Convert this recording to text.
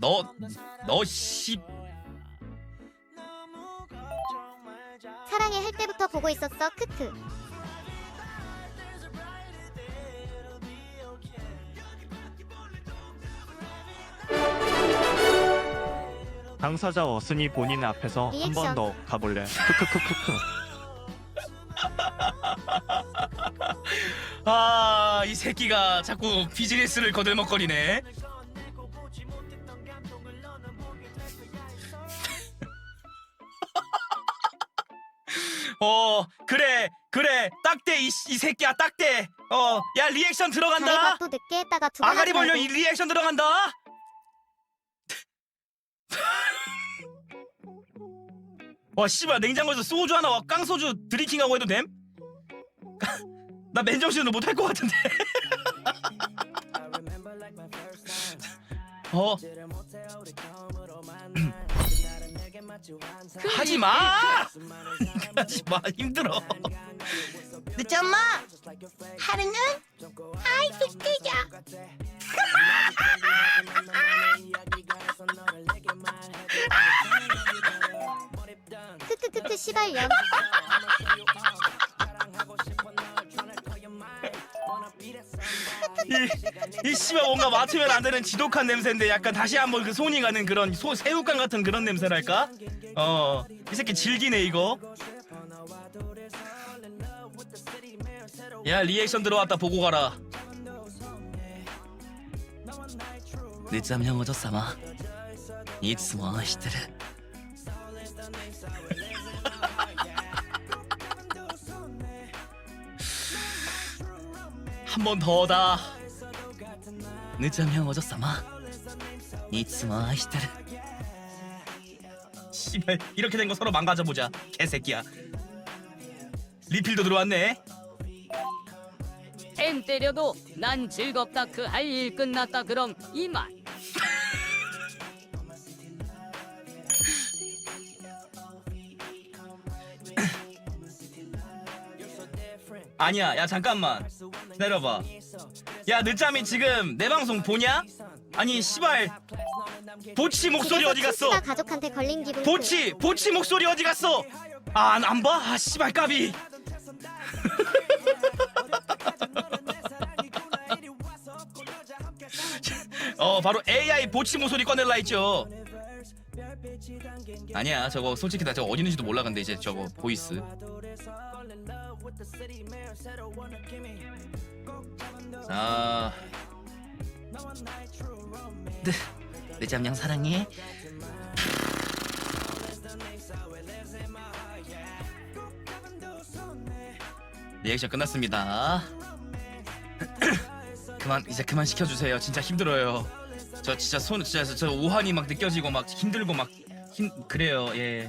너 너 씨. 사랑해 할 때부터 보고 있었어. 크크. 당사자 어순이 본인 앞에서 한번 리액션. 더 가볼래. 크크크크크. 아, 이 새끼가 자꾸 비즈니스를 거들먹거리네. 어, 그래, 그래, 딱대 이, 이 새끼야, 딱대. 어, 야 리액션 들어간다. 밥도 늦게 했다가 두번 아가리 벌려. 이 리액션 들어간다. 와 씨발 냉장고에서 소주 하나 와 깡소주 드리킹하고 해도 됨? 나 맨정신으로 못할 것 같은데. 어 하지 마. 하지 마 힘들어. 늦잠마 하루는 아이 빅대야 크크크크 시발년. 이 씨발 뭔가 맡으면 안 되는 지독한 냄새인데 약간 다시 한번 그 손이 가는 그런 소 새우깡 같은 그런 냄새랄까? 어, 이 새끼 질기네 이거. 야 리액션 들어왔다 보고 가라. 늦잠형 오졌사마. 이츠모 히트르. 한 번 더다. 늦잠 형 어저様いつも愛してる 씨발 이렇게 된 거 서로 망가져 보자 개새끼야. 리필도 들어왔네. 엠 때려도 난 즐겁다 그 할 일 끝났다 그럼 이만 아니야, 야 잠깐만 기다려봐. 야 늦잠이 지금 내 방송 보냐? 아니 씨발 보치 목소리 어디 갔어? 가 가족한테 걸린 기분. 보치 보치 목소리 어디 갔어? 아안 안 봐? 아 씨발 까비. 어 바로 AI 보치 목소리 꺼낼라 했죠. 아니야 저거 솔직히 나 저거 어디 있는지도 몰라 근데 이제 저거 보이스. 자. 네, 늦잠냥 사랑해. 리액션 끝났습니다. 그만 이제 그만 시켜주세요. 진짜 힘들어요. 저 진짜 손 진짜 저 오한이 막 느껴지고 막 힘들고 막 힘 그래요. 예.